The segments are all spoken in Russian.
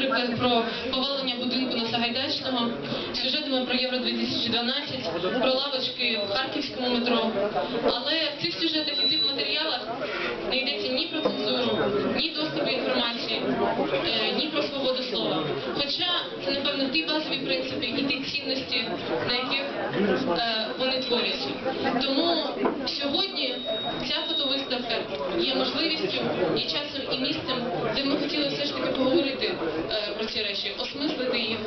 наприклад, про повалення будинку на Сагайдачного, сюжетами про Євро 2012, про лавочки в харківському метро. Але в цих сюжетах і цих матеріалах не йдеться ні про цензуру, ні доступ до інформації, е, ні про свободу слова. Хоча це, напевно, ті базові принципи і ті цінності, на яких е, вони творяться. Тому сьогодні ця фотовиставка є можливістю, і часом, і місцем, де ми хотіли все ж таки поговорити е, про ці речі, осмислити їх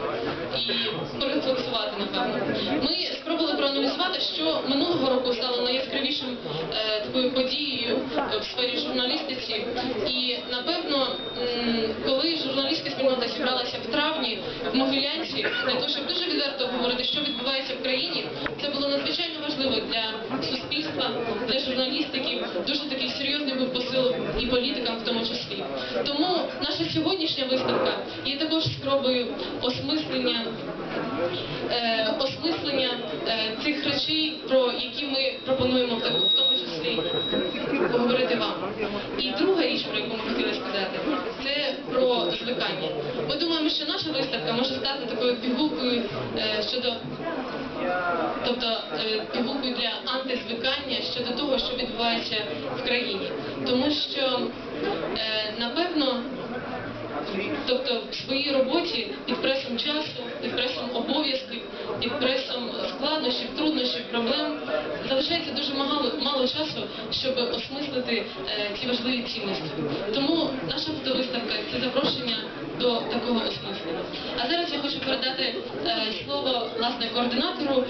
і порефлексувати, напевно. Ми спробували проаналізувати, що минулого року стало найяскравішим е, такою подією е, в сфері журналістиці. І напевно, коли журналістська спільнота зібралася в травні в Могилянці, для того, щоб дуже відверто говорити, що відбувається в країні, це було надзвичайно важливо для суспільства, для журналістики. Дуже такий політикам в тому числі. Тому наша сьогоднішня виставка є також спробою осмислення е, осмислення е, цих речей, про які ми пропонуємо в тому числі поговорити вам. І друга річ, про яку ми хотіли сказати, це про звикання. Ми думаємо, що наша виставка може стати такою пігулкою е, щодо тобто е, пігулкою для антизвикання щодо того, що відбувається в країні. Тому що, е, напевно, Тобто в своїй роботі під пресом часу, під пресом під пресом складнощів, труднощів, проблем залишається дуже мало, мало часу, щоб осмислити е, ці важливі цінності. Тому наша фотовиставка це запрошення до такого осмислення. А зараз я хочу передати е, слово власне координатору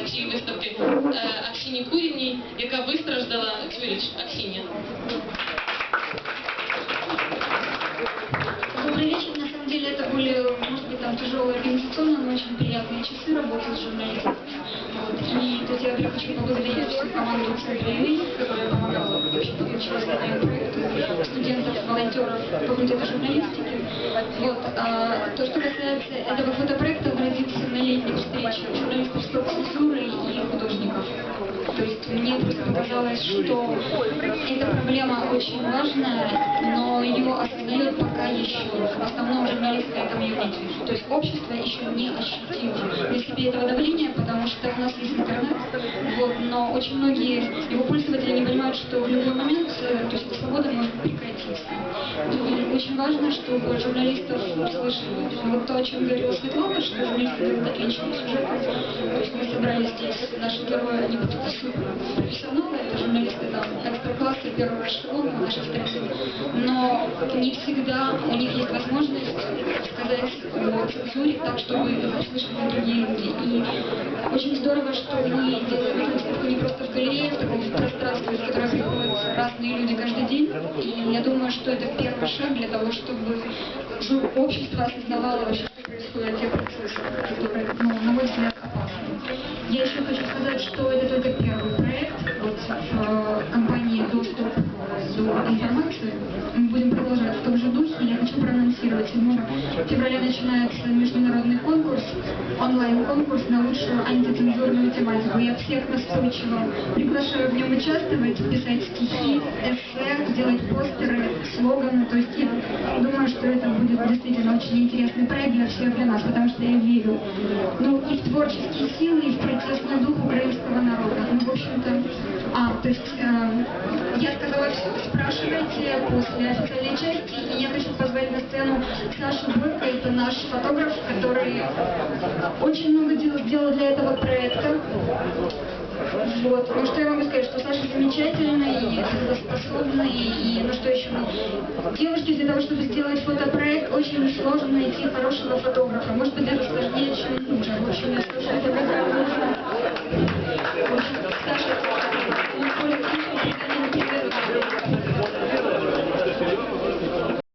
е, цієї виставки е, Аксіні Куріній, яка вистраждала цю річ. Аксінія. Тяжелые организационно, но очень приятные часы работы с журналистами. Вот. И тут я во-первых, хочу поблагодарить всю команду Центра которая помогала вообще к этому проекту, студентов, волонтеров факультета журналистики. Вот. А, то, что касается этого фотопроекта, он родился на летней встрече журналистов стоп цензуры и художников. То есть мне просто показалось, что эта проблема очень важная, но ее осознает пока еще в основном журналистское комьюнити. То есть общество еще не ощутило на себе этого давления, потому что у нас есть интернет, вот, но очень многие его пользователи не понимают, что в любой момент э, то есть свобода может прекратиться. Очень важно, чтобы журналистов слышали. Вот то, о чем говорила Светлана, что журналисты делают отличные сюжеты. То есть мы собрали здесь наши герои, они будут супер профессионалы, это журналисты там экстра-класса первого эшелона нашей страны. Но не всегда у них есть возможность сказать о цензуре так, чтобы услышали другие люди. И очень здорово, что мы делаем эту выставку не просто в галерее, в таком пространстве, в которое приходят разные люди каждый день. И я думаю, что это первый шаг для того, чтобы жу- общество осознавало вообще, что происходят те процессы, которые, ну, на мой взгляд, опасны. Я еще хочу сказать, что это только 7 февраля начинается международный конкурс, онлайн-конкурс на лучшую антицензурную тематику. Я всех настойчиво приглашаю в нем участвовать, писать стихи, эссе, делать постеры, слоганы. То есть я думаю, что это будет действительно очень интересный проект для всех для нас, потому я верю ну, и в творческие силы, и в протестный дух украинского народа. Ну, в общем-то, а, то есть э, я сказала, все, спрашивайте после официальной части, и я хочу позвать на сцену Сашу Бойко, это наш фотограф, который очень много дел сделал для этого проекта. Вот. Ну что я могу сказать, что Саша замечательный, и способный, и ну что еще, девушки для того, чтобы сделать фотопроект, очень сложно найти хорошего фотографа, может быть даже сложнее, чем мужа. В общем, я скажу, это как